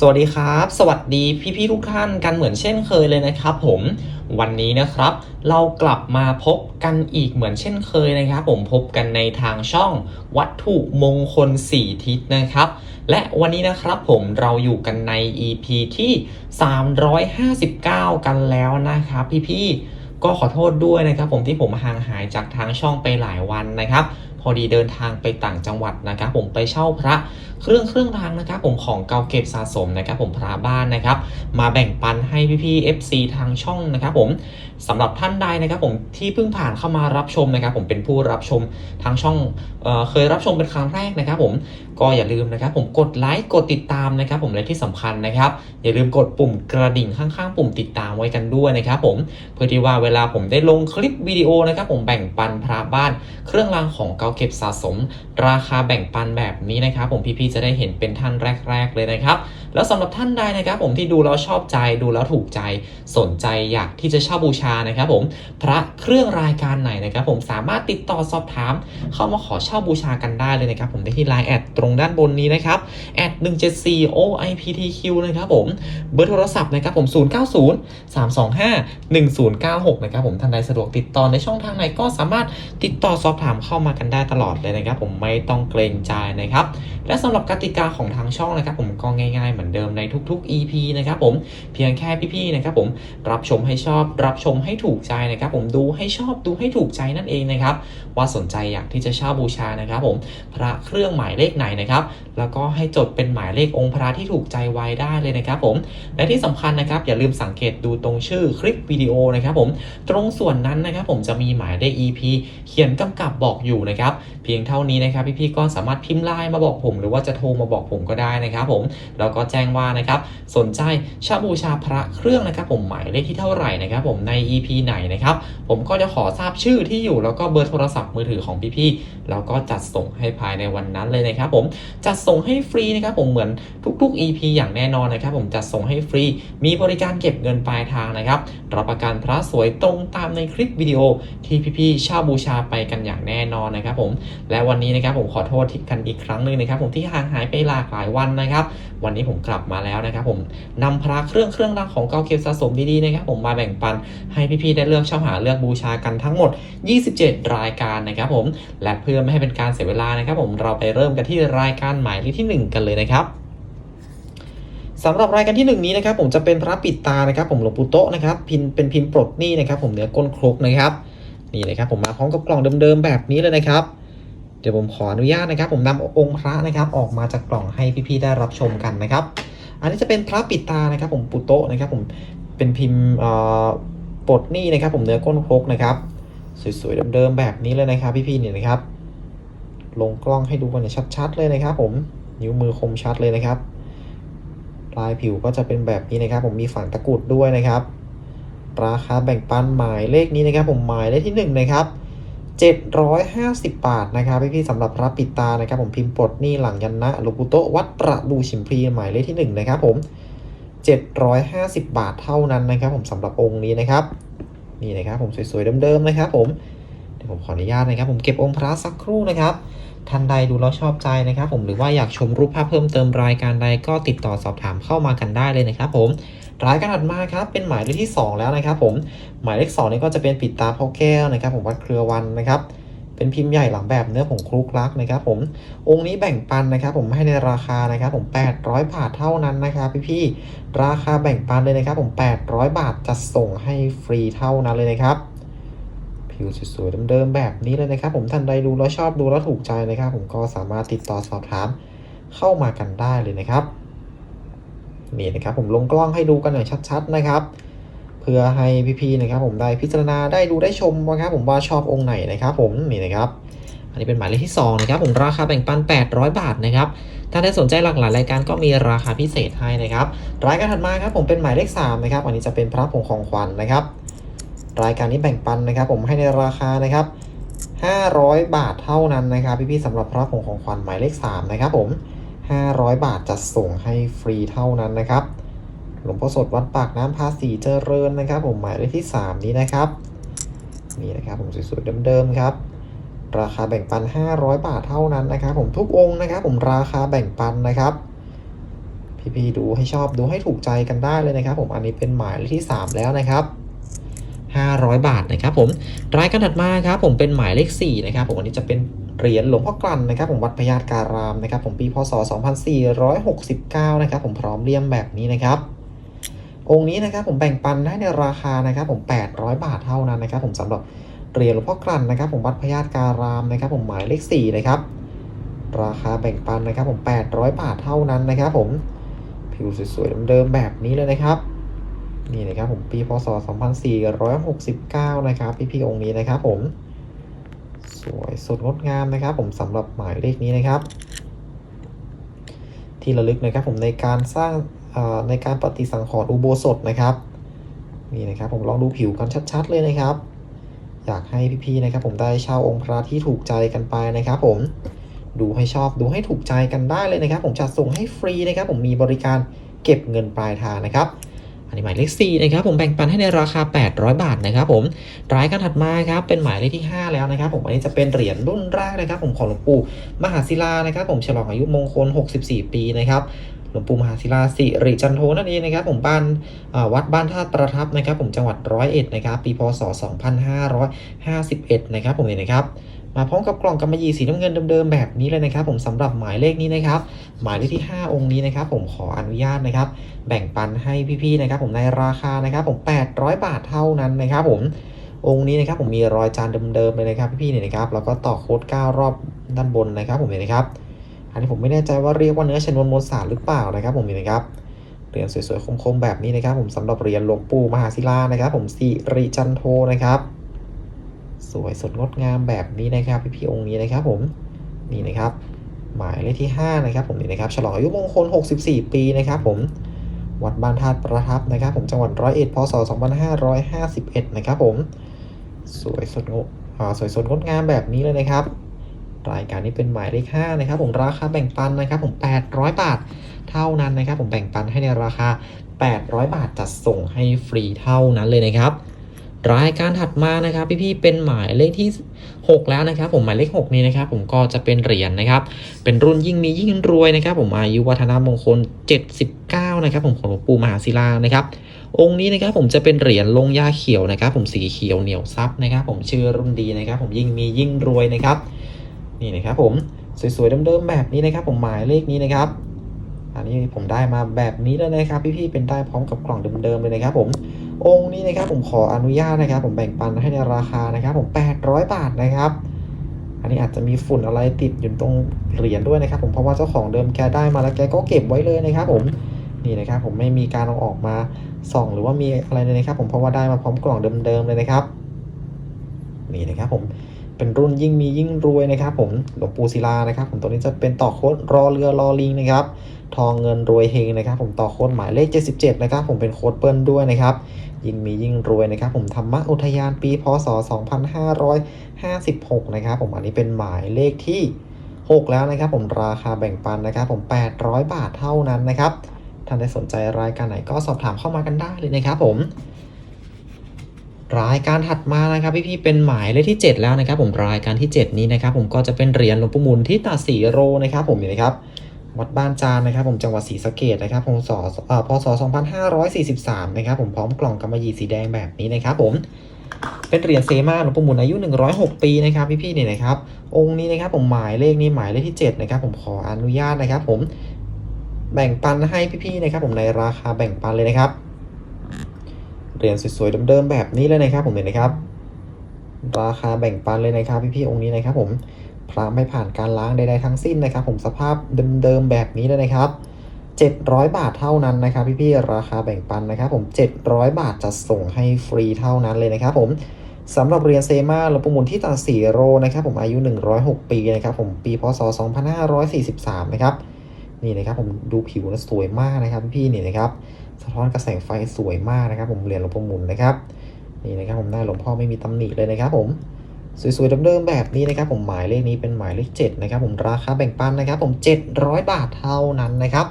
สวัสดีครับ สวัสดีพี่ๆทุกท่านกันเหมือนเช่นเคยเลยนะครับผมวันนี้นะครับ เรากลับมาพบกันอีกเหมือนเช่นเคยนะครับ ผมพบกันในทางช่องวัตถุมงคล 4 ทิศนะครับ และวันนี้นะครับผมเราอยู่กันใน EP ที่ 359 กันแล้วนะครับ พี่ๆก็ขอโทษด้วยนะครับผมที่ผมห่างหายจากทางช่องไปหลายวันนะครับ พอดีเดินทางไปต่างจังหวัดนะครับ ผมไปเช่าพระเครื่องเครื่องรางนะครับผมของเก่าเก็บสะสมนะครับผมพระบ้านนะครับ มาแบ่งปันให้พี่ๆ FC ทางช่องนะครับผมสำหรับท่านใดนะครับผมที่เพิ่งผ่านเข้ามารับชมนะครับ ผมเป็นผู้รับชมทางช่องเออเคยรับชมเป็นครั้งแรกนะครับผมก็อย่าลืมนะครับ ผมกดไลค์กดติดตามนะครับ ผมและที่สำคัญนะครับ อย่าลืมกดปุ่มกระดิ่งข้างๆ ปุ่มติดตามไว้กันด้วยนะครับผมเพื่อที่ว่าเวลาผมได้ลงคลิปวิดีโอนะครับผมแบ่งปันพระบ้าน เครื่องรางของเก่าเก็บสะสม ราคาแบ่งปันแบบนี้นะครับ ผมพี่ๆจะได้เห็นเป็นท่านแรก ๆ เลยนะครับ แล้วสำหรับท่านใดนะครับผมที่ดูแล้วชอบใจดูแล้วถูกใจสนใจอยากที่จะเช่าบูชานะครับผมพระเครื่องรายการไหนนะครับผมสามารถติดต่อสอบถาม เข้ามาขอเช่าบูชากันได้เลยนะครับผมได้ที่ไลน์แอดตรงด้านบนนี้นะครับแอด174 OIPTQ นะครับผมเบอร์โทรศัพท์นะครับผม 090 325 1096 นะครับผมท่านใดสะดวกติดต่อในช่องทางไหนก็สามารถติดต่อสอบถามเข้ามากันได้ตลอดเลยนะครับผมไม่ต้องเกรงใจนะครับและสำหรับรอบกติกาของทางช่องนะครับผมก็ง่ายๆเหมือนเดิมในทุก ๆ EP นะครับผมเพียงแค่พี่ๆนะครับผมรับชมให้ชอบรับชมให้ถูกใจนะครับผมดูให้ชอบดูให้ถูกใจนั่นเองนะครับว่าสนใจอยากที่จะเช่าบูชานะครับผมพระเครื่องหมายเลขไหนนะครับแล้วก็ให้จดเป็นหมายเลของค์พระที่ถูกใจไว้ได้เลยนะครับผมและที่สำคัญนะครับอย่าลืมสังเกตดูตรงชื่อคลิปวิดีโอนะครับผมตรงส่วนนั้นนะครับผมจะมีหมายเลข EP เขียนกำกับบอกอยู่นะครับเพียงเท่านี้นะครับพี่ๆก็สามารถพิมพ์ไลน์มาบอกผมหรือว่าจะโทรมาบอกผมก็ได้นะครับผมแล้วก็แจ้งว่านะครับสนใจชาบูชาพระเครื่องนะครับ ผมหมายเลขที่เท่าไหร่นะครับ ผมใน EP ไหนนะครับผมก็จะขอทราบชื่อที่อยู่แล้วก็เบอร์โทรศัพท์มือถือของพี่ๆแล้วก็จัดส่งให้ภายในวันนั้นเลยนะครับ ผมจัดส่งให้ฟรีนะครับ ผมเหมือนทุก ๆ EP อย่างแน่นอนนะครับ ผมจัดส่งให้ฟรี มีบริการเก็บเงินปลายทางนะครับรับประกันพระสวยตรงตามในคลิปวิดีโอที่พี่ๆชาบูชาไปกันอย่างแน่นอนนะครับ ผมและวันนี้นะครับผมขอโทษกันอีกครั้งหนึ่งนะครับ ผมที่ห่างหายไปหลากหลายวันนะครับ วันนี้ผมกลับมาแล้วนะครับ ผมนำพระเครื่องเครื่องรางของเก่าเก็บสะสมดีๆนะครับ ผมมาแบ่งปันให้พี่ๆได้เลือกเช่าหาเลือกบูชากันทั้งหมด 27 รายการนะครับ ผมและเพื่อไม่ให้เป็นการเสียเวลานะครับ ผมเราไปเริ่มกันที่รายการหมายเลขที่ 1 กันเลยนะครับสำหรับรายการที่หนึ่งนี้นะครับ ผมจะเป็นพระปิดตานะครับ ผมหลวงปู่โตะนะครับพิมเป็นพิมพ์ปลดหนี้นะครับ ผมเนื้อก้นครกนะครับนี่นะครับผมมาพร้อมกับกล่องเดิมๆแบบนี้เลยนะครับ ดี๋ยวผมขออนุญาตนะครับ ผมนำองค์พระนะครับออกมาจากกล่องให้พี่ๆได้รับชมกันนะครับ อันนี้จะเป็นพระปิดตานะครับ ผมปุโตะนะครับ ผมเป็นพิมพ์เอ่อปดนี้นะครับ ผมเนื้อก้นครกนะครับ สวยๆเดิมๆแบบนี้เลยนะครับ พี่ๆเนี่ยนะครับ ลงกล้องให้ดูกันเนี่ยชัดๆ เลยนะครับ ผมนิ้วมือคมชัดเลยนะครับลายผิวก็จะเป็นแบบนี้นะครับ ผมมีฝังตะกรุดด้วยนะครับ ราคาแบ่งปันหมายเลขนี้นะครับ ผมหมายเลขที่หนึ่งนะครับ 750 บาทนะครับพี่ๆสำหรับพระปิดตานะครับผมพิมพ์ปลดนี่หลังยันนะลูกุโตวัดประดูชิมพรีหมายเลขที่หนึ่งนะครับผม 750 บาทเท่านั้นนะครับ ผมสำหรับองค์นี้นะครับ นี่นะครับผมสวยๆเดิมๆนะครับผมเดี๋ยวผมขออนุญาตนะครับ ผมเก็บองค์พระสักครู่นะครับ ท่านใดดูแล้วชอบใจนะครับผมหรือว่าอยากชมรูปภาพเพิ่มเติมรายการใดก็ติดต่อสอบถามเข้ามากันได้เลยนะครับผมรายการถัดมาครับเป็นหมายเลขที่ 2 แล้วนะครับผมหมายเลข2นี่ก็จะเป็นปิดตาพ่อแก้วนะครับ ผมวัดเครือวันนะครับเป็นพิมพ์ใหญ่หลังแบบเนื้อผงคลุกลักนะครับผมองค์นี้แบ่งปันนะครับ ผมให้ในราคานะครับ ผม 800 บาทเท่านั้นนะครับพี่ๆราคาแบ่งปันเลยนะครับ ผม 800 บาทจะส่งให้ฟรีเท่านั้นเลยนะครับ ผิวสวยๆเดิมๆแบบนี้เลยนะครับ ผมท่านใดดูแล้วชอบดูแล้วถูกใจนะครับ ผมก็สามารถติดต่อสอบถามเข้ามากันได้เลยนะครับนี่นะครับผมลงกล้องให้ดูกันอย่างชัด ๆนะครับ เพื่อให้พี่ๆนะครับ ผมได้พิจารณาได้ดูได้ชมนะครับ ผมว่าชอบองค์ไหนนะครับ ผมนี่นะครับอันนี้เป็นหมายเลขที่2นะครับผมราคาแบ่งปัน 800 บาทนะครับถ้าได้สนใจหลากหลายรายการก็มีราคาพิเศษให้นะครับรายการถัดมาครับผมเป็นหมายเลข3นะครับอันนี้จะเป็นพระผงของขวัญนะครับ รายการนี้แบ่งปันนะครับ ผมให้ในราคานะครับ500 บาทเท่านั้นนะครับ พี่ๆสำหรับพระผงของขวัญหมายเลข3นะครับผม 500 บาทจะส่งให้ฟรีเท่านั้นนะครับ หลวงพ่อสดวัดปากน้ำภาษีเจริญนะครับ ผมหมายเลขที่ 3 นี้นะครับนี่นะครับผมสวยๆเดิมๆครับ ราคาแบ่งปัน 500 บาทเท่านั้นนะครับ ผมทุกองค์นะครับ ผมราคาแบ่งปันนะครับ พี่ๆดูให้ชอบดูให้ถูกใจกันได้เลยนะครับ ผมอันนี้เป็นหมายเลขที่ 3 แล้วนะครับ 500 บาทนะครับผมรายการถัดมาครับผมเป็นหมายเลข4นะครับผมอันนี้จะเป็นเหรียญหลวงพ่อกลั่นนะครับผมวัดพญาการามนะครับผมปีพศ 2469 นะครับผมพร้อมเลี่ยมแบบนี้นะครับองค์นี้นะครับผมแบ่งปันได้ในราคานะครับผม800 บาทเท่านั้นนะครับผมสำหรับเหรียญหลวงพ่อกลั่นนะครับผมวัดพญาการามนะครับผมหมายเลข4นะครับราคาแบ่งปันนะครับผม800 บาทเท่านั้นนะครับผมผิวสวยๆเดิมๆแบบนี้เลยนะครับ นี่นะครับผมปีพศ 2469 นะครับ พี่ๆองค์นี้นะครับผม สวยสดงดงามนะครับ ผมสำหรับหมายเลขนี้นะครับ ที่ระลึกนะครับผมในการสร้างในการปฏิสังขรณ์อุโบสถนะครับนี่นะครับผมลองดูผิวกันชัดๆเลยนะครับ อยากให้พี่ๆนะครับ ผมได้เช่าองค์พระที่ถูกใจกันไปนะครับผมดูให้ชอบดูให้ถูกใจกันได้เลยนะครับ ผมจัดส่งให้ฟรีนะครับ ผมมีบริการเก็บเงินปลายทางนะครับ อันนี้หมายเลข4นะครับผมแบ่งปันให้ในราคา 800 บาทนะครับผมรายการถัดมาครับเป็นหมายเลขที่ 5 แล้วนะครับ ผมอันนี้จะเป็นเหรียญรุ่นแรกนะครับ ผมของหลวงปู่มหาศิลานะครับ ผมฉลองอายุมงคล 64 ปีนะครับหลวงปู่มหาศิลาสิริจันโทนั่นเองนะครับ ผมบ้านวัดบ้านธาตุประทับนะครับ ผมจังหวัดร้อยเอ็ดนะครับ ปีพศ 2551 นะครับ ผมนี่นะครับ มาพร้อมกับกล่องกำมะหยี่สีน้ำเงินเดิมๆแบบนี้เลยนะครับ ผมสำหรับหมายเลขนี้นะครับ หมายเลขที่ 5 องค์นี้นะครับ ผมขออนุญาตนะครับ แบ่งปันให้พี่ๆนะครับ ผมในราคานะครับ ผม 800 บาทเท่านั้นนะครับ ผมองค์นี้นะครับ ผมมีรอยจานเดิมๆเลยนะครับพี่ๆเนี่ยนะครับแล้วก็ต่อโค้ด9รอบด้านบนนะครับ ผมเนี่ยนะครับ อันนี้ผมไม่แน่ใจว่าเรียกว่าเนื้อชนวนมวลสารหรือเปล่านะครับ ผมเนี่ยนะครับเหรียญสวยๆคมๆแบบนี้นะครับ ผมสำหรับเหรียญหลวงปู่มหาศิลานะครับ ผมสิริจันโทนะครับ สวยสดงดงามแบบนี้นะครับพี่พี่องค์นี้นะครับผมนี่นะครับ หมายเลขที่ 5 นะครับผมนี่นะครับฉลองอายุมงคล 64 ปีนะครับผมวัดบ้านธาตุประทับนะครับ ผมจังหวัดร้อยเอ็ดพศ 2551 นะครับผมสวยสดงดสวยสดงดงามแบบนี้เลยนะครับ รายการนี้เป็นหมายเลข5นะครับ ผมราคาแบ่งปันนะครับ ผม 800 บาทเท่านั้นนะครับ ผมแบ่งปันให้ในราคา 800 บาทจัดส่งให้ฟรีเท่านั้นเลยนะครับ รายการถัดมานะครับพี่ๆเป็นหมายเลขที่ 6 แล้วนะครับ ผมหมายเลข6นี้นะครับ ผมก็จะเป็นเหรียญนะครับ เป็นรุ่นยิ่งมียิ่งรวยนะครับ ผมอายุวัฒนมงคล 79 นะครับ ผมของหลวงปู่มหาศิลานะครับ องค์นี้นะครับผมจะเป็นเหรียญลงยาเขียวนะครับ ผมสีเขียวเหนียวซับนะครับ ผมชื่อรุ่นดีนะครับ ผมยิ่งมียิ่งรวยนะครับ นี่นะครับผมสวยๆเดิมๆแบบนี้นะครับ ผมหมายเลขนี้นะครับอันนี้ผมได้มาแบบนี้แล้วนะครับ พี่ๆเป็นได้พร้อมกับกล่องเดิมๆเลยนะครับ ผม องค์นี้นะครับผมขออนุญาตนะครับ ผมแบ่งปันให้ในราคานะครับ ผม 800 บาทนะครับ อันนี้อาจจะมีฝุ่นอะไรติดอยู่ตรงเหรียญด้วยนะครับ ผมเพราะว่าเจ้าของเดิมแกได้มาแล้วแกก็เก็บไว้เลยนะครับ ผมนี่นะครับ ผมไม่มีการเอาออกมาส่องหรือว่ามีอะไรเลยนะครับ ผมเพราะว่าได้มาพร้อมกล่องเดิมๆเลยนะครับ นี่นะครับผม เป็นรุ่นยิ่งมียิ่งรวยนะครับผมหลวงปู่ศิลานะครับผมตัวนี้จะเป็นต่อโค้ดรอเรือรอลิงนะครับทองเงินรวยเฮงนะครับผมต่อโค้ดหมายเลข 77 นะครับผมเป็นโค้ดเปิ้ลด้วยนะครับยิ่งมียิ่งรวยนะครับผมธรรมะอุทยานปีพศ 2556 นะครับผมอันนี้เป็นหมายเลขที่ 6 แล้วนะครับผมราคาแบ่งปันนะครับผม800 บาทเท่านั้นนะครับท่านได้สนใจรายการไหนก็สอบถามเข้ามากันได้เลยนะครับผม รายการถัดมานะครับพี่ๆเป็นหมายเลขที่ 7 แล้วนะครับ ผมรายการที่ 7 นี้นะครับ ผมก็จะเป็นเหรียญหลวงปู่มุนที่ตาสีโรนะครับ ผมนี่นะครับวัดบ้านจานนะครับ ผมจังหวัดศรีสะเกดนะครับพศเอ่อพศ2543 นะครับ ผมพร้อมกล่องกำมะหยี่สีแดงแบบนี้นะครับ ผมเป็นเหรียญเซมาหลวงปู่หมุนอายุ 106 ปีนะครับพี่ๆเนี่ยนะครับ องค์นี้นะครับ ผมหมายเลขนี้หมายเลขที่ 7 นะครับ ผมขออนุญาตนะครับ ผมแบ่งปันให้พี่ๆนะครับ ผมในราคาแบ่งปันเลยนะครับ เหรียญสวยๆเดิมๆแบบนี้เลยนะครับผมเห็นนะครับ ราคาแบ่งปันเลยนะครับพี่ๆองค์นี้นะครับผมพระไม่ผ่านการล้างใดๆทั้งสิ้นนะครับ ผมสภาพเดิมๆแบบนี้เลยนะครับ 700 บาทเท่านั้นนะครับ พี่ๆราคาแบ่งปันนะครับ ผม 700 บาทจะส่งให้ฟรีเท่านั้นเลยนะครับ ผมสำหรับเหรียญเซมาหลวงปู่มุนที่ตาสีโรนะครับ ผมอายุ 106 ปีนะครับ ผมปีพศ 2543 นะครับ นี่นะครับผมดูผิวนะสวยมากนะครับ พี่ๆนี่นะครับ สะท้อนกระแสงไฟสวยมากนะครับ ผมเหรียญหลวงพ่อหมุนนะครับนี่นะครับผมหน้าหลวงพ่อไม่มีตำหนิเลยนะครับ ผมสวยๆเดิมๆแบบนี้นะครับผมหมายเลขนี้เป็นหมายเลข7นะครับผมราคาแบ่งปันนะครับ ผม 700 บาทเท่านั้นนะครับ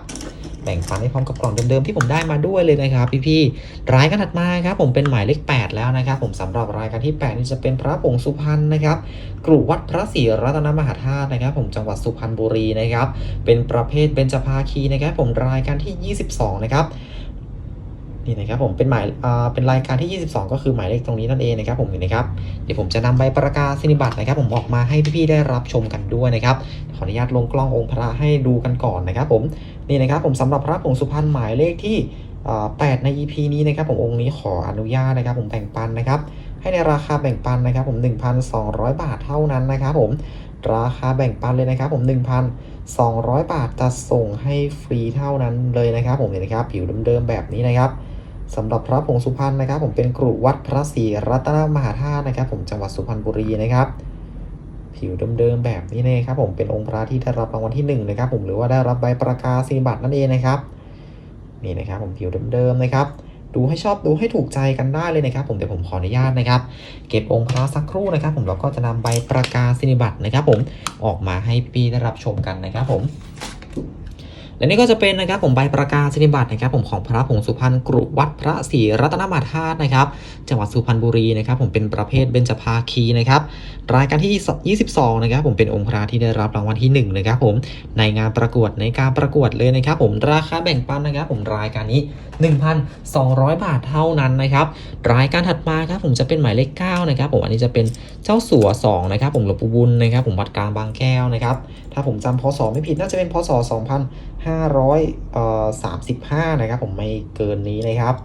แบ่งปันให้พร้อมกับกล่องเดิมๆที่ผมได้มาด้วยเลยนะครับ พี่ๆรายการถัดมาครับผมเป็นหมายเลข 8 แล้วนะครับ ผมสำหรับรายการที่ 8 นี่จะเป็นพระผงสุพรรณนะครับกรุวัดพระศรีรัตนมหาธาตุนะครับ ผมจังหวัดสุพรรณบุรีนะครับ เป็นประเภทเบญจภาคีนะครับ ผมรายการที่ 22 นะครับ นี่นะครับผมเป็นหมายเป็นรายการที่ 22 ก็คือหมายเลขตรงนี้นั่นเองนะครับผมนี่นะครับเดี๋ยวผมจะนำใบประกาศนียบัตรนะครับผมออกมาให้พี่ๆได้รับชมกันด้วยนะครับขออนุญาตลงกล้ององค์พระให้ดูกันก่อนนะครับผมนี่นะครับผมสำหรับพระผงสุพรรณหมายเลขที่8 ใน EP นี้นะครับผมองค์นี้ขออนุญาตนะครับผมแบ่งปันนะครับให้ในราคาแบ่งปันนะครับผม1,200 บาทเท่านั้นนะครับผมราคาแบ่งปันเลยนะครับผม 1,200 บาทจะส่งให้ฟรีเท่านั้นเลยนะครับผมเห็นนะครับผิวเดิมๆแบบนี้นะครับ สำหรับพระผงสุพรรณนะครับ ผมเป็นกรุวัดพระศรีรัตนมหาธาตุนะครับ ผมจังหวัดสุพรรณบุรีนะครับ ผิวเดิมๆแบบนี้นะครับผมเป็นองค์พระที่ได้รับรางวัลที่1นะครับผมหรือว่าได้รับใบประกาศนียบัตรนั่นเองนะครับนี่นะครับผมผิวเดิมๆนะครับดูให้ชอบดูให้ถูกใจกันได้เลยนะครับ ผมเดี๋ยวผมขออนุญาตนะครับ เก็บองค์พระสักครู่นะครับ ผมแล้วก็จะนำใบประกาศนียบัตรนะครับ ผมออกมาให้พี่ได้รับชมกันนะครับผม และนี่ก็จะเป็นนะครับผมใบประกาศนียบัตรนะครับผมของพระผงสุพรรณกรุวัดพระศรีรัตนมาธาตุนะครับจังหวัดสุพรรณบุรีนะครับผมเป็นประเภทเบญจภาคีนะครับรายการที่ 22 นะครับผมเป็นองค์พระที่ได้รับรางวัลที่ 1 นะครับผมในงานประกวดในการประกวดเลยนะครับผมราคาแบ่งปันนะครับผมรายการนี้ 1,200 บาทเท่านั้นนะครับรายการถัดมาครับผมจะเป็นหมายเลข9นะครับผมอันนี้จะเป็นเจ้าสัว2นะครับผมหลวงปู่บุญนะครับผมวัดกลางบางแก้วนะครับถ้าผมจำพศไม่ผิดน่าจะเป็นพศ 535 นะครับผมไม่เกินนี้นะครับ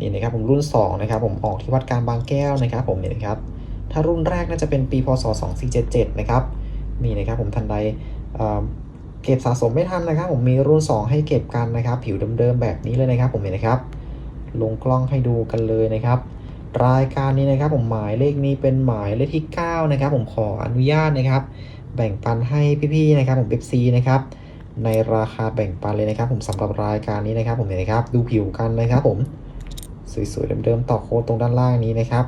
นี่นะครับผมรุ่น 2 นะครับผมออกที่วัดกางบางแก้วนะครับผมนี่นะครับถ้ารุ่นแรกน่าจะเป็นปีพศ 2477 นะครับนี่นะครับผมทันใดเก็บสะสมไม่ทันนะครับ ผมมีรุ่น 2 ให้เก็บกันนะครับ ผิวเดิมๆแบบนี้เลยนะครับ ผมเห็นนะครับ ลงกล้องให้ดูกันเลยนะครับ รายการนี้นะครับ ผมหมายเลขนี้เป็นหมายเลขที่ 9 นะครับ ผมขออนุญาตนะครับ แบ่งปันให้พี่ๆนะครับ ผมเป๊ปซีนะครับ ในราคาแบ่งปันเลยนะครับผมสำหรับรายการนี้นะครับ ผมเห็นนะครับ ดูผิวกันนะครับผมสวยๆเดิมๆต่อโค้ดตรงด้านล่างนี้นะครับ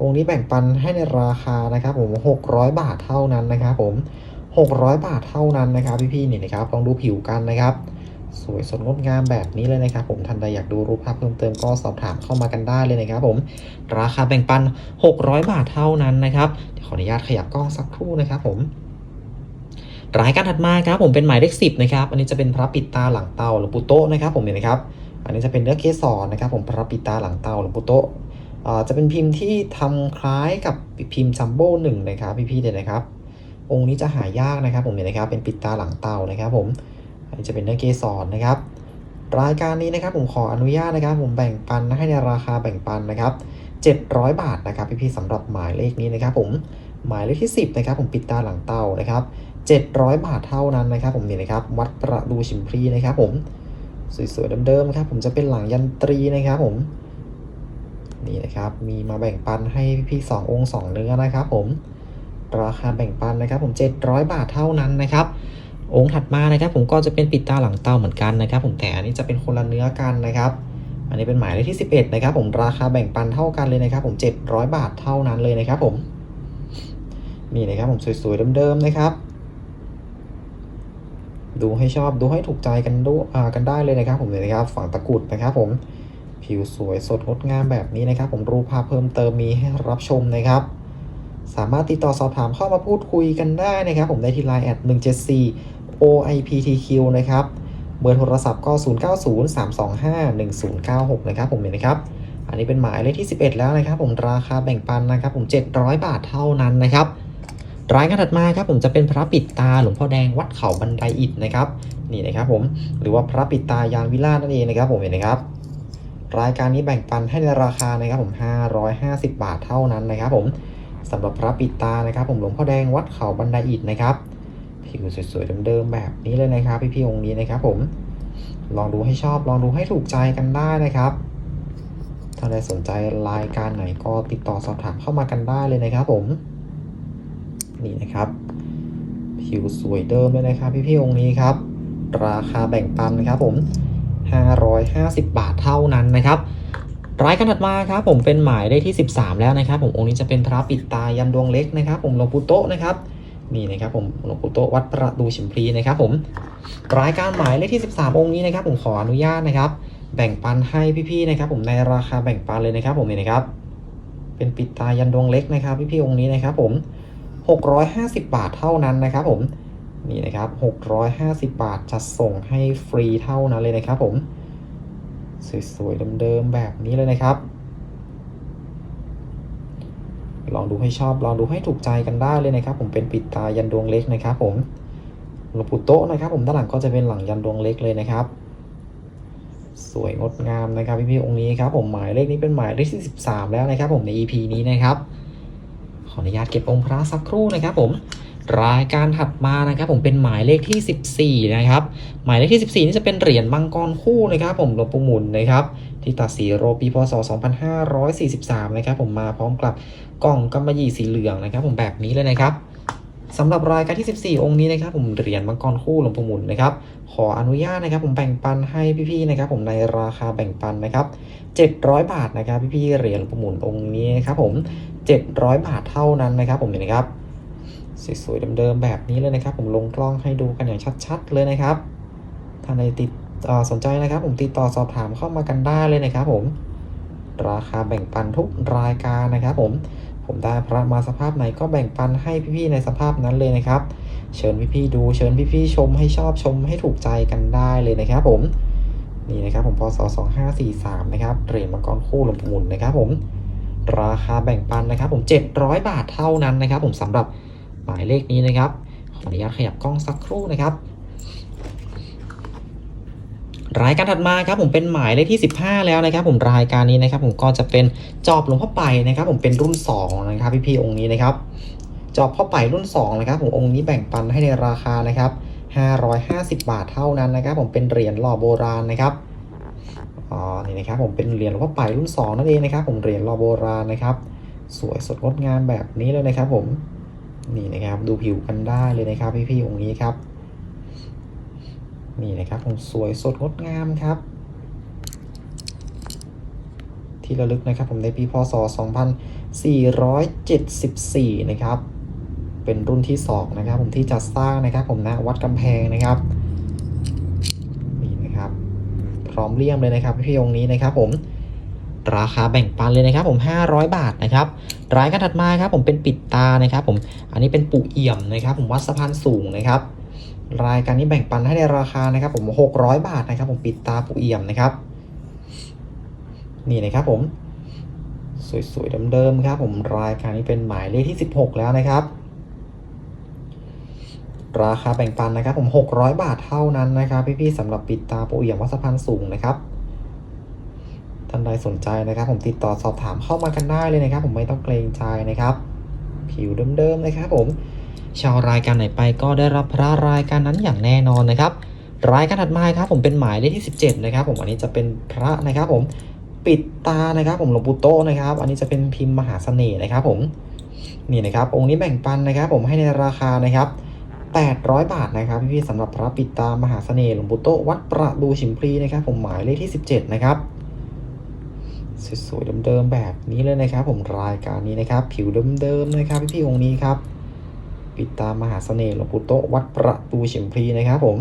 องค์นี้แบ่งปันให้ในราคานะครับ ผม 600 บาทเท่านั้นนะครับ ผม 600 บาทเท่านั้นนะครับพี่ๆนี่นะครับลองดูผิวกันนะครับ สวยสดงดงามแบบนี้เลยนะครับ ผมท่านใดอยากดูรูปภาพเพิ่มเติมก็สอบถามเข้ามากันได้เลยนะครับ ผม ราคาแบ่งปัน 600 บาทเท่านั้นนะครับเดี๋ยวขออนุญาตขยับกล้องสักครู่นะครับ ผม รายการถัดมาครับผมเป็นหมายเลข10นะครับอันนี้จะเป็นพระปิดตาหลังเตาหลวงปู่โตนะครับผมเนี่ยนะครับ อันนี้จะเป็นเนื้อเกสรนะครับ ผมพระปิดตาหลังเตาหลวงปู่โตะอ่าจะเป็นพิมพ์ที่ทำคล้ายกับพิมพ์จัมโบ้หนึ่งนะครับพี่ๆเนี่ยนะครับ องค์นี้จะหายากนะครับ ผมเนี่ยนะครับ เป็นปิดตาหลังเตานะครับ ผมอันนี้จะเป็นเนื้อเกสรนะครับ รายการนี้นะครับผมขออนุญาตนะครับ ผมแบ่งปันให้ในราคาแบ่งปันนะครับ 700 บาทนะครับพี่ๆสำหรับหมายเลขนี้นะครับ ผมหมายเลขที่ 10นะครับผมปิดตาหลังเตานะครับ 700 บาทเท่านั้นนะครับ ผมนี่นะครับ วัดประดูชิมพรีนะครับ ผมสวยๆเดิมๆครับผมจะเป็นหลังยันตรีนะครับผมนี่นะครับ มีมาแบ่งปันให้พี่สององค์สองเนื้อนะครับผมราคาแบ่งปันนะครับ ผม 700 บาทเท่านั้นนะครับ องค์ถัดมานะครับ ผมก็จะเป็นปิดตาหลังเตาเหมือนกันนะครับ ผมแต่อันนี้จะเป็นคนละเนื้อกันนะครับ อันนี้เป็นหมายเลขที่ 11 นะครับ ผมราคาแบ่งปันเท่ากันเลยนะครับ ผม 700 บาทเท่านั้นเลยนะครับ ผมนี่นะครับผมสวยๆเดิมๆนะครับ ดูให้ชอบดูให้ถูกใจกันดูอ่ากันได้เลยนะครับ ผมเลยนะครับฝั่งตะกุดนะครับ ผมผิวสวยสดงดงามแบบนี้นะครับ ผมรูปภาพเพิ่มเติมมีให้รับชมนะครับ สามารถติดต่อสอบถามเข้ามาพูดคุยกันได้นะครับ ผมได้ที่ Line แอด174 OIPTQ นะครับเบอร์โทรศัพท์ก็ 0903251096 นะครับ ผมเห็นนะครับ อันนี้เป็นหมายเลขที่ 11 แล้วนะครับ ผมราคาแบ่งปันนะครับ ผม 700 บาทเท่านั้นนะครับ รายการถัดมาครับผมจะเป็นพระปิดตาหลวงพ่อแดงวัดเขาบันไดอิฐนะครับนี่นะครับผมหรือว่าพระปิดตายานวิลาศนั่นเองนะครับผมเห็นนะครับรายการนี้แบ่งปันให้ในราคานะครับผม 550 บาทเท่านั้นนะครับผมสำหรับพระปิดตานะครับ ผมหลวงพ่อแดงวัดเขาบันไดอิฐนะครับผิวสวยๆเดิมๆแบบนี้เลยนะครับพี่ๆองค์นี้นะครับผมลองดูให้ชอบลองดูให้ถูกใจกันได้นะครับ ถ้าใครสนใจรายการไหนก็ติดต่อสอบถามเข้ามากันได้เลยนะครับผม นี่นะครับผิวสวยเดิมเลยนะครับ พี่ๆองค์นี้ครับ ราคาแบ่งปันนะครับผม 550 บาทเท่านั้นนะครับรายการถัดมาครับผมเป็นหมายเลขที่ 13 แล้วนะครับ ผมองค์นี้จะเป็นพระปิดตายันดวงเล็กนะครับ ผมหลวงปู่โตนะครับนี่นะครับผมหลวงปู่โตวัดประดูชิมพลีนะครับผมรายการหมายเลขที่ 13 องค์นี้นะครับ ผมขออนุญาตนะครับ แบ่งปันให้พี่ๆนะครับ ผมในราคาแบ่งปันเลยนะครับ ผมนี่นะครับ เป็นปิดตายันดวงเล็กนะครับ พี่ๆองค์นี้นะครับ ผม 650 บาทเท่านั้นนะครับผมนี่นะครับ 650 บาทจัดส่งให้ฟรีเท่านั้นเลยนะครับผม สวยๆเดิมๆแบบนี้เลยนะครับ ลองดูให้ชอบ ลองดูให้ถูกใจกันได้เลยนะครับ ผมเป็นปิดตายันดวงเล็กนะครับผมหลวงปู่โต๊ะนะครับ ผมด้านหลังก็จะเป็นหลังยันดวงเล็กเลยนะครับ สวยงดงามนะครับพี่ๆองค์นี้ครับ ผมหมายเลขนี้เป็นหมายเลขที่ 13 แล้วนะครับ ผมใน EP นี้นะครับ ออนุญาตเก็บองค์พระสักครู่นะครับผมรายการถัดมานะครับผมเป็นหมายเลขที่ 14 นะครับ หมายเลขที่ 14 นี่จะเป็นเหรียญมังกรคู่นะครับ ผมหลวงปู่หมุนนะครับ ที่ตัดสีโรปีพศ 2543 นะครับ ผมมาพร้อมกับกล่องกำมะหยี่สีเหลืองนะครับ ผมแบบนี้เลยนะครับสำหรับรายการที่ 14 องค์นี้นะครับ ผมเหรียญมังกรคู่หลวงปู่หมุนนะครับ ขออนุญาตนะครับ ผมแบ่งปันให้พี่ๆนะครับ ผมในราคาแบ่งปันนะครับ700 บาทนะครับ พี่ๆเหรียญหลวงปู่หมุนองค์นี้นะครับผม 700 บาทเท่านั้นนะครับ ผมเห็นนะครับสวยๆเดิมๆแบบนี้เลยนะครับ ผมลงกล้องให้ดูกันอย่างชัด ๆ เลยนะครับถ้าในติดสนใจนะครับ ผมติดต่อสอบถามเข้ามากันได้เลยนะครับ ผม ราคาแบ่งปันทุกรายการนะครับ ผมผมได้พระมาสภาพไหนก็แบ่งปันให้พี่ๆในสภาพนั้นเลยนะครับ เชิญพี่ๆดูเชิญพี่ๆชมให้ชอบชมให้ถูกใจกันได้เลยนะครับ ผมนี่นะครับผมพศ2543นะครับเหรียญมังกรคู่หลวงปู่หมุนนะครับ ผม ราคาแบ่งปันนะครับ ผม 700 บาทเท่านั้นนะครับ ผมสำหรับหมายเลขนี้นะครับขออนุญาตขยับกล้องสักครู่นะครับ รายการถัดมาครับผมเป็นหมายเลขที่ 15 แล้วนะครับ ผมรายการนี้นะครับ ผมก็จะเป็นจอบหลวงพ่อไปนะครับ ผมเป็นรุ่น 2 นะครับพี่ๆองค์นี้นะครับ จอบพ่อไปรุ่น2นะครับผมองค์นี้แบ่งปันให้ในราคานะครับ550 บาทเท่านั้นนะครับ ผมเป็นเหรียญหล่อโบราณนะครับ อ๋อนี่นะครับผมเป็นเหรียญหลวงพ่อไปรุ่น2นั่นเองนะครับผมเหรียญหล่อโบราณนะครับ สวยสดงดงามแบบนี้เลยนะครับผมนี่นะครับดูผิวกันได้เลยนะครับพี่ๆองค์นี้ครับนี่นะครับผมสวยสดงดงามครับ ที่ระลึกนะครับผมในปีพศ 2474 นะครับ เป็นรุ่นที่ 2 นะครับผมที่จัดสร้างนะครับผมณวัดกำแพงนะครับนี่นะครับ พ ร้อมเลี่ยมเลยนะครับพี่ๆองค์นี้นะครับผมราคาแบ่งปันเลยนะครับผม 500 บาทนะครับรายการถัดมาครับผมเป็นปิดตานะครับผมอันนี้เป็นปู่เอี่ยมนะครับ ผมวัดสะพานสูงนะครับ รายการนี้แบ่งปันให้ในราคานะครับ ผม 600 บาทนะครับ ผมปิดตาปู่เอี่ยมนะครับ นี่นะครับผมสวยๆเดิมๆครับ ผมรายการนี้เป็นหมายเลขที่ 16 แล้วนะครับ ราคาแบ่งปันนะครับผม 600 บาทเท่านั้นนะครับ พี่ๆสำหรับปิดตาปูเอี่ยมวัสพานธ์สูงนะครับท่านใดสนใจนะครับ ผมติดต่อสอบถามเข้ามากันได้เลยนะครับ ผมไม่ต้องเกรงใจนะครับ ผิวเดิมๆนะครับผมชาวรายการไหนไปก็ได้รับพระรายการนั้นอย่างแน่นอนนะครับ รายการถัดมาครับผมเป็นหมายเลขที่ 17 นะครับ ผมอันนี้จะเป็นพระนะครับผมปิดตานะครับผมหลวงปู่โตนะครับ อันนี้จะเป็นพิมพ์มหาเสน่ห์นะครับ ผมนี่นะครับองค์นี้แบ่งปันนะครับ ผมให้ในราคานะครับ 800 บาทนะครับพี่ๆสำหรับพระปิดตามหาเสน่ห์หลวงปู่โตวัดประดูชิมพลีนะครับ ผมหมายเลขที่ 17 นะครับสวยๆเดิมๆแบบนี้เลยนะครับ ผมรายการนี้นะครับ ผิวเดิมๆนะครับพี่ๆองค์นี้ครับ ปิดตามหาเสน่ห์หลวงปู่โตวัดประตูฉิมพลีนะครับ ผม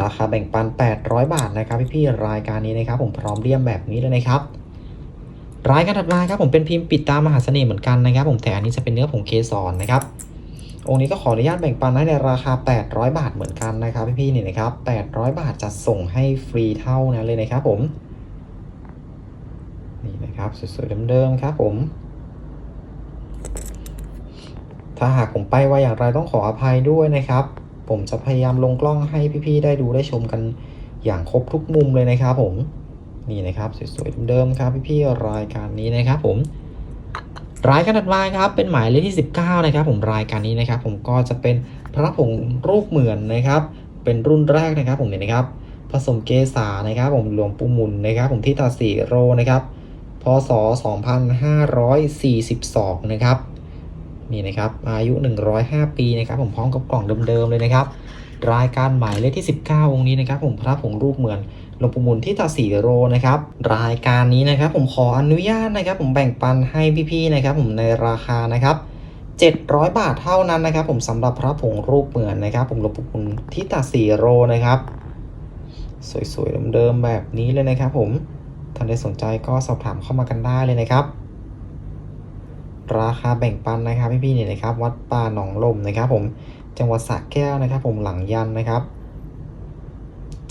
ราคาแบ่งปัน 800 บาทนะครับ พี่ๆรายการนี้นะครับ ผมพร้อมเรียมแบบนี้เลยนะครับรายการถัดมาครับผมเป็นพิมพ์ปิดตามหาเสน่ห์เหมือนกันนะครับ ผมแต่อันนี้จะเป็นเนื้อผงเคสรนะครับ องค์นี้ก็ขออนุญาตแบ่งปันให้ในราคา 800 บาทเหมือนกันนะครับพี่ๆนี่นะครับ800 บาทจะส่งให้ฟรีเท่านั้นเลยนะครับผมนี่นะครับสวยๆเดิมๆครับผม ถ้าหากผมไปว่าอย่างไรต้องขออภัยด้วยนะครับ ผมจะพยายามลงกล้องให้พี่ๆได้ดูได้ชมกันอย่างครบทุกมุมเลยนะครับผมนี่นะครับสวยๆเดิมๆครับพี่ๆรายการนี้นะครับผม รายการถัดมาครับเป็นหมายเลขที่ 19 นะครับ ผมรายการนี้นะครับ ผมก็จะเป็นพระผงรูปเหมือนนะครับ เป็นรุ่นแรกนะครับ ผมเนี่ยนะครับ ผสมเกษานะครับ ผมหลวงปู่มุนนะครับ ผมที่ตาสีโรนะครับพศ 2542 นะครับนี่นะครับ อายุ 105 ปีนะครับ ผมพร้อมกับกล่องเดิมๆเลยนะครับ รายการหมายเลขที่ 19องค์นี้นะครับ ผมพระผงรูปเหมือน ลวงปู่มุนที่ตาสีโรนะครับรายการนี้นะครับผมขออนุญาตนะครับ ผมแบ่งปันให้พี่ๆนะครับผมในราคานะครับ700 บาทเท่านั้นนะครับ ผมสำหรับพระผงรูปเหมือนนะครับ ผมหลวงปู่คุณทิตาสีโรนะครับ สวยๆเดิมๆแบบนี้เลยนะครับ ผมท่านใดสนใจก็สอบถามเข้ามากันได้เลยนะครับ ราคาแบ่งปันนะครับพี่ๆเนี่ยนะครับ วัดป่าหนองลมนะครับ ผมจังหวัดสระแก้วนะครับ ผมหลังยันนะครับ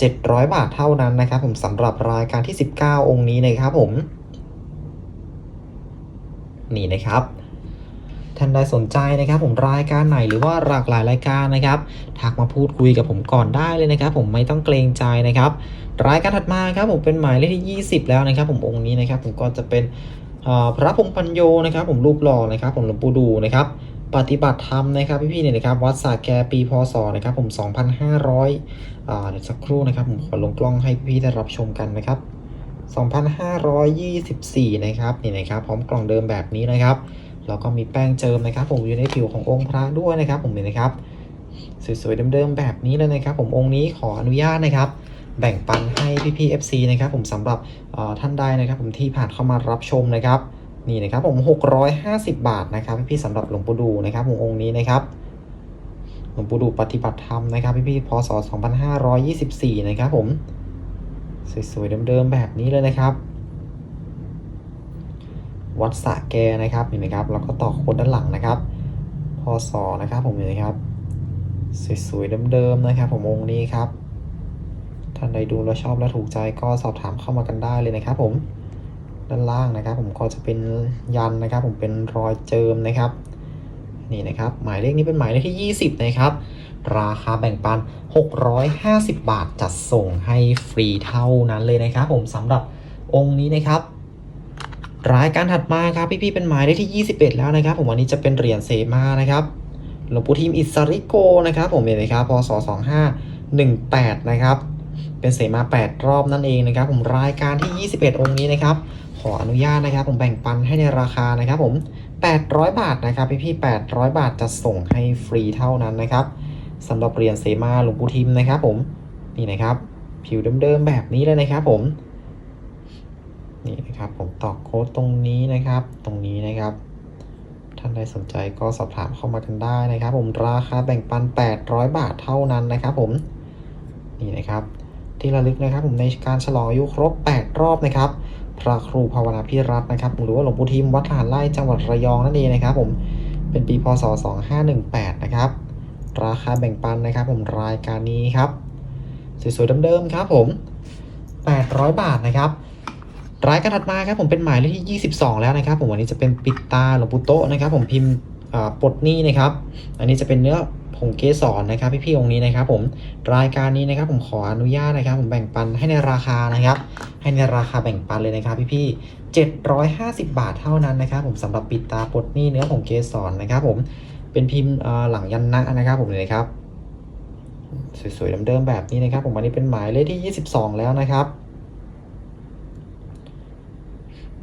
700 บาทเท่านั้นนะครับผมสำหรับรายการที่ 19 องค์นี้นะครับผม นี่นะครับท่านใดสนใจนะครับ ผมรายการไหนหรือว่าหลากหลายรายการนะครับทักมาพูดคุยกับผมก่อนได้เลยนะครับ ผมไม่ต้องเกรงใจนะครับ รายการถัดมาครับผมเป็นหมายเลขที่ 20 แล้วนะครับ ผมองค์นี้นะครับ ผมก็จะเป็นพระพงปัญโยนะครับ ผมรูปหล่อนะครับ ผมหลวงปู่ดูนะครับ ปฏิบัติธรรมนะครับพี่ๆเนี่ยนะครับวัดสาแกปีพศนะครับผม 2,500อ่าเดี๋ยวสักครู่นะครับผมขอลงกล้องให้พี่ๆได้รับชมกันนะครับ 2,524 นะครับนี่นะครับพร้อมกล่องเดิมแบบนี้นะครับแล้วก็มีแป้งเจิมนะครับ ผมอยู่ในผิวขององค์พระด้วยนะครับ ผมเนี่ยนะครับสวยๆเดิมๆแบบนี้เลยนะครับ ผมองค์นี้ขออนุญาตนะครับแบ่งปันให้พี่ๆ FC นะครับผมสำหรับท่านใดนะครับ ผมที่ผ่านเข้ามารับชมนะครับ นี่นะครับผม650 บาทนะครับพี่ๆสำหรับหลวงปู่ดูนะครับผมองค์นี้นะครับหลวงปู่ดูปฏิบัติธรรมนะครับพี่ๆพศ2524 นะครับผมสวยๆเดิมๆแบบนี้เลยนะครับ วัดสะแกนะครับเห็นไหมครับแล้วก็ต่อโค้ดด้านหลังนะครับพศนะครับผมเห็นไหมครับสวยๆเดิมๆนะครับ ผมองค์นี้ครับท่านใดดูแล้วชอบและถูกใจก็สอบถามเข้ามากันได้เลยนะครับผม ด้านล่างนะครับ ผมก็จะเป็นยันนะครับ ผมเป็นรอยเจิมนะครับนี่นะครับหมายเลขนี้เป็นหมายเลขที่ 20 นะครับ ราคาแบ่งปัน 650 บาทจัดส่งให้ฟรีเท่านั้นเลยนะครับ ผมสำหรับองค์นี้นะครับรายการถัดมาครับพี่ๆเป็นหมายเลขที่ 21 แล้วนะครับ ผมวันนี้จะเป็นเหรียญเสมานะครับหลวงปู่ทิมอิสริโกนะครับ ผมเห็นไหมครับพศ2518 นะครับ เป็นเสมา 8 รอบนั่นเองนะครับ ผมรายการที่ 21 องค์นี้นะครับ ขออนุญาตนะครับ ผมแบ่งปันให้ในราคานะครับ ผม 800 บาทนะครับพี่ๆ800 บาทจะส่งให้ฟรีเท่านั้นนะครับสำหรับเหรียญเสมาหลวงปู่ทิมนะครับ ผมนี่นะครับ ผิวเดิมๆแบบนี้เลยนะครับ ผมนี่นะครับ ผมตอกโค้ดตรงนี้นะครับ ตรงนี้นะครับท่านใดสนใจก็สอบถามเข้ามากันได้นะครับ ผมราคาแบ่งปัน 800 บาทเท่านั้นนะครับ ผมนี่นะครับ ที่ระลึกนะครับ ผมในการฉลองอายุครบ 8 รอบนะครับ พระครูภาวนาพิรัตน์นะครับหรือว่าหลวงปู่ทิมวัดทหารไร่จังหวัดระยองนั่นเองนะครับ ผมเป็นปีพศ 2518 นะครับ ราคาแบ่งปันนะครับ ผมรายการนี้ครับ สวยๆเดิมๆครับ ผม 800 บาทนะครับรายการถัดมาครับผมเป็นหมายเลขที่ 22 แล้วนะครับ ผมวันนี้จะเป็นปิดตาหลวงปู่โตนะครับ ผมพิมพ์ปลดหนี้นะครับ อันนี้จะเป็นเนื้อ ผงเกสรนะครับพี่ๆองค์นี้นะครับ ผมรายการนี้นะครับ ผมขออนุญาตนะครับ ผมแบ่งปันให้ในราคานะครับ ให้ในราคาแบ่งปันเลยนะครับ พี่ๆ750 บาทเท่านั้นนะครับ ผมสำหรับปิดตาปลดหนี้เนื้อผงเกสรนะครับ ผมเป็นพิมพ์หลังยันนะนะครับ ผมเลยครับสวยๆเดิมๆแบบนี้นะครับ ผมวันนี้เป็นหมายเลขที่ 22 แล้วนะครับ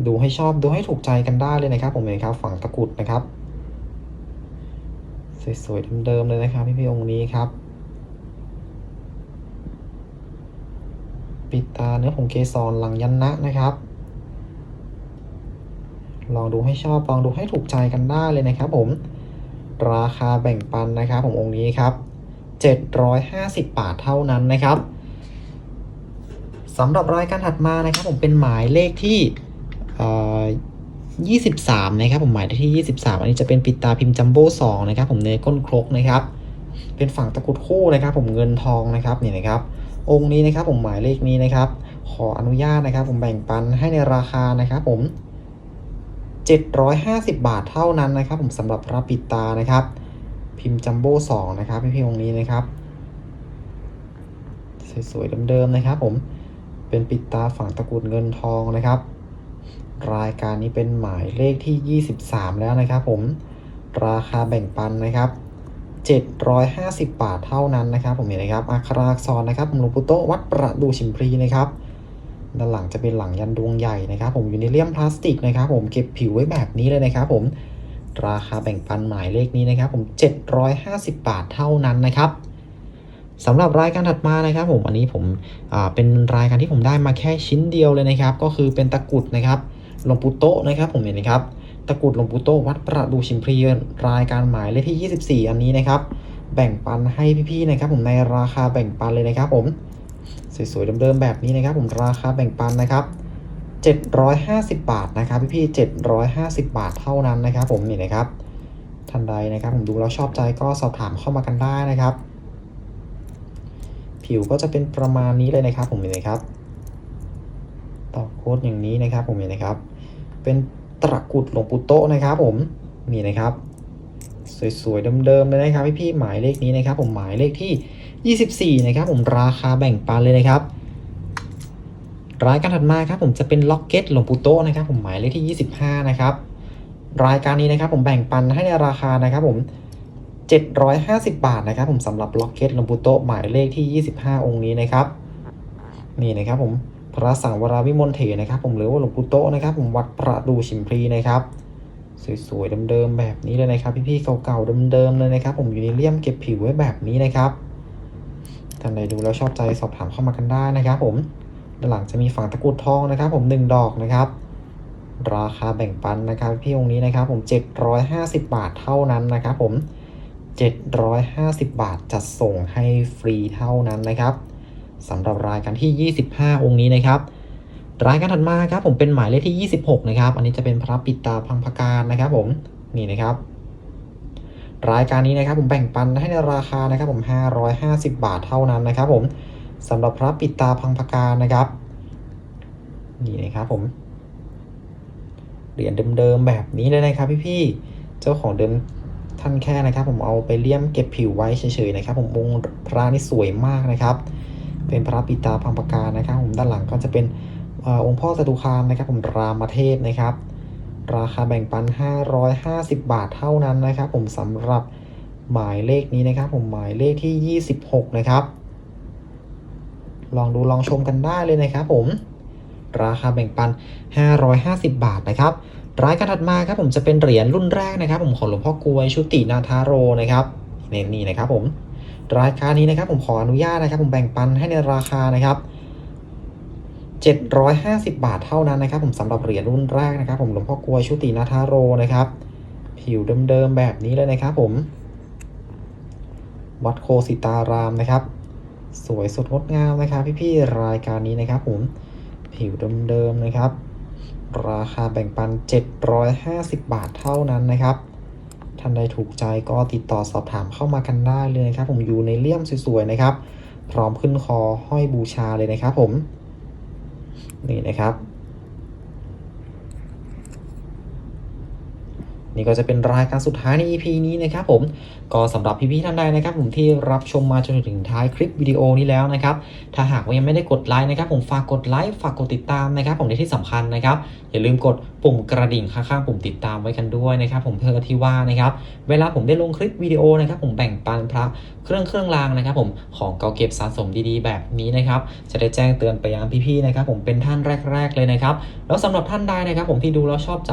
ดูให้ชอบดูให้ถูกใจกันได้เลยนะครับ ผมเองครับ ฝั่งตะกรุดนะครับ สวยๆเดิมๆเลยนะครับ พี่พี่ๆองค์นี้ครับ ปิดตาเนื้อผงเกสรหลังยันนะนะครับ ลองดูให้ชอบลองดูให้ถูกใจกันได้เลยนะครับผมราคาแบ่งปันนะครับผมองค์นี้ครับ 750 บาทเท่านั้นนะครับสำหรับรายการถัดมานะครับผมเป็นหมายเลขที่ 23 นะครับผมหมายเลขที่ 23 อันนี้จะเป็นปิดตาพิมพ์จัมโบ้2นะครับผมเนื้อก้นครกนะครับ เป็นฝั่งตะกุดคู่นะครับ ผมเงินทองนะครับนี่นะครับ องค์นี้นะครับผมหมายเลขนี้นะครับ ขออนุญาตนะครับ ผมแบ่งปันให้ในราคานะครับ ผม 750 บาทเท่านั้นนะครับ ผมสำหรับรับปิดตานะครับ พิมพ์จัมโบ้2นะครับพี่ๆองค์นี้นะครับสวยๆเดิมๆนะครับ ผมเป็นปิดตาฝั่งตะกุดเงินทองนะครับ รายการนี้เป็นหมายเลขที่ 23 แล้วนะครับผม ราคาแบ่งปันนะครับ 750 บาทเท่านั้นนะครับ ผมเห็นนะครับอัคราซอักษรนะครับมหลวงปู่โตวัดประดูชิมพลีนะครับด้านหลังจะเป็นหลังยันดวงใหญ่นะครับ ผมอยู่ในเลี่ยมพลาสติกนะครับ ผมเก็บผิวไว้แบบนี้เลยนะครับ ผมราคาแบ่งปันหมายเลขนี้นะครับ ผม 750 บาทเท่านั้นนะครับสำหรับรายการถัดมานะครับ ผมอันนี้ผมเป็นรายการที่ผมได้มาแค่ชิ้นเดียวเลยนะครับ ก็คือเป็นตะกรุดนะครับ หลวงปู่โตนะครับผมเห็นนะครับตะกุดหลวงปู่โตวัดประดูชิมพรีรายการหมายเลขที่ 24 อันนี้นะครับ แบ่งปันให้พี่ๆนะครับผมในราคาแบ่งปันเลยนะครับผมสวยๆเดิมๆแบบนี้นะครับ ผมราคาแบ่งปันนะครับ750 บาทนะครับพี่ๆ750 บาทเท่านั้นนะครับ ผมนี่นะครับท่านใดนะครับ ผมดูแล้วชอบใจก็สอบถามเข้ามากันได้นะครับ ผิวก็จะเป็นประมาณนี้เลยนะครับ ผมเห็นไหมครับ ต่อโค้ดอย่างนี้นะครับผมเห็นนะครับ เป็นตะกุดหลวงปู่โตนะครับ ผมนี่นะครับ สวยๆเดิมๆเลยนะครับพี่ๆหมายเลขนี้นะครับ ผมหมายเลขที่ 24 นะครับ ผมราคาแบ่งปันเลยนะครับรายการถัดมาครับผมจะเป็นล็อกเก็ตหลวงปู่โตนะครับ ผมหมายเลขที่ 25 นะครับ รายการนี้นะครับ ผมแบ่งปันให้ในราคานะครับ ผม 750 บาทนะครับ ผมสำหรับล็อกเก็ตหลวงปู่โตหมายเลขที่ 25 องค์นี้นะครับ นี่นะครับผม พระสังวราวิมลเถรนะครับ ผมหรือว่าหลวงปู่โตนะครับ ผมวัดประดูชิมพลีนะครับสวยๆเดิมๆแบบนี้เลยนะครับ พี่ๆเก่าๆเดิมๆเลยนะครับ ผมอยู่ในเลี่ยมเก็บผิวไว้แบบนี้นะครับท่านใดดูแล้วชอบใจสอบถามเข้ามากันได้นะครับ ผมด้านหลังจะมีฝั่งตะกรุดทองนะครับ ผมหนึ่งดอกนะครับ ราคาแบ่งปันนะครับ พี่องค์นี้นะครับ ผม750 บาทเท่านั้นนะครับ ผม 750 บาทจัดส่งให้ฟรีเท่านั้นนะครับ สำหรับรายการที่ 25 องค์นี้นะครับ รายการถัดมาครับผมเป็นหมายเลขที่ 26 นะครับ อันนี้จะเป็นพระปิตาพังพการนะครับผมนี่นะครับ รายการนี้นะครับผมแบ่งปันให้ในราคานะครับผม 550 บาทเท่านั้นนะครับ ผมสำหรับพระปิตาพังพการนะครับนี่นะครับผมเหรียญเดิมๆแบบนี้เลยนะครับพี่ๆเจ้าของเดิมท่านแค่นะครับ ผมเอาไปเลี่ยมเก็บผิวไว้เฉยๆนะครับ ผมองค์พระนี่สวยมากนะครับ เป็นพระปิตาพังพการนะครับผมด้านหลังก็จะเป็นอองค์พ่อจตุคามนะครับผมรามเทพนะครับ ราคาแบ่งปัน 550 บาทเท่านั้นนะครับผมสำหรับหมายเลขนี้นะครับผมหมายเลขที่ 26 นะครับ ลองดูลองชมกันได้เลยนะครับผมราคาแบ่งปัน 550 บาทนะครับรายการถัดมาครับผมจะเป็นเหรียญรุ่นแรกนะครับ ผมของหลวงพ่อกลวยชุตินาทาโรนะครับนี่นี่นะครับผม รายการนี้นะครับผมขออนุญาตนะครับ ผมแบ่งปันให้ในราคานะครับ750 บาทเท่านั้นนะครับ ผมสำหรับเหรียญรุ่นแรกนะครับ ผมหลวงพ่อกลวยชุตินาทาโรนะครับ ผิวเดิมๆแบบนี้เลยนะครับ ผม วัดโคสิตารามนะครับ สวยสดงดงามนะครับ พี่ๆรายการนี้นะครับ ผมผิวเดิมๆนะครับ ราคาแบ่งปัน 750 บาทเท่านั้นนะครับ ท่านใดถูกใจก็ติดต่อสอบถามเข้ามากันได้เลยนะครับ ผมอยู่ในเลี่ยมสวยๆนะครับ พร้อมขึ้นคอห้อยบูชาเลยนะครับผม นี่นะครับ นี่ก็จะเป็นรายการสุดท้ายใน EP นี้นะครับผมก็สำหรับพี่ๆท่านใดนะครับ ผมที่รับชมมาจนถึงท้ายคลิปวิดีโอนี้แล้วนะครับถ้าหากว่ายังไม่ได้กดไลค์นะครับผมฝากกดไลค์ฝากกดติดตามนะครับ ผมในที่สำคัญนะครับ อย่าลืมกดปุ่มกระดิ่งข้างๆปุ่มติดตามไว้กันด้วยนะครับ ผมเพื่อที่ว่านะครับเวลาผมได้ลงคลิปวิดีโอนะครับผมแบ่งปันพระเครื่องเครื่องรางนะครับ ผมของเก่าเก็บสะสมดีๆ แบบนี้นะครับจะได้แจ้งเตือนไปยังพี่ๆนะครับ ผมเป็นท่านแรก ๆเลยนะครับ แล้วสำหรับท่านใดนะครับ ผมที่ดูแล้วชอบใจ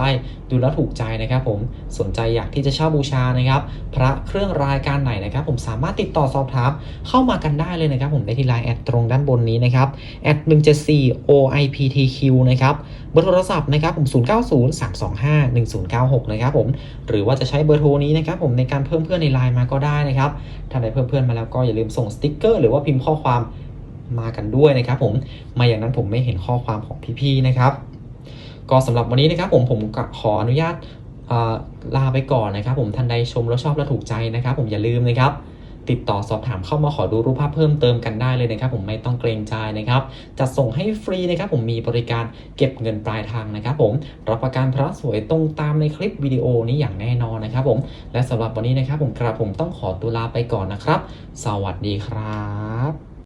ดูแล้วถูกใจนะครับ ผมสนใจอยากที่จะเช่าบูชานะครับ พระเครื่องรายการไหนนะครับ ผมสามารถติดต่อสอบถามเข้ามากันได้เลยนะครับ ผมได้ที่ไลน์แอดตรงด้านบนนี้นะครับแอด174 OIPTQ นะครับเบอร์โทรศัพท์นะครับผม 0903251096 นะครับผมหรือว่าจะใช้เบอร์โทรนี้นะครับผมในการเพิ่มเพื่อนในไลน์มาก็ได้นะครับถ้าได้เพิ่มเพื่อนมาแล้วก็อย่าลืมส่งสติกเกอร์หรือว่าพิมพ์ข้อความมากันด้วยนะครับ ผมไม่อย่างนั้นผมไม่เห็นข้อความของพี่ๆนะครับก็สำหรับวันนี้นะครับผมผมขออนุญาต ลาไปก่อนนะครับ ผมท่านใดชมแล้วชอบและถูกใจนะครับ ผมอย่าลืมนะครับ ติดต่อสอบถามเข้ามาขอดูรูปภาพเพิ่มเติมกันได้เลยนะครับ ผมไม่ต้องเกรงใจนะครับจัดส่งให้ฟรีนะครับ ผมมีบริการเก็บเงินปลายทางนะครับ ผมรับประกันพระสวยตรงตามในคลิปวิดีโอนี้อย่างแน่นอนนะครับ ผมและสำหรับวันนี้นะครับ ผมกระผมต้องขอตัวลาไปก่อนนะครับ สวัสดีครับ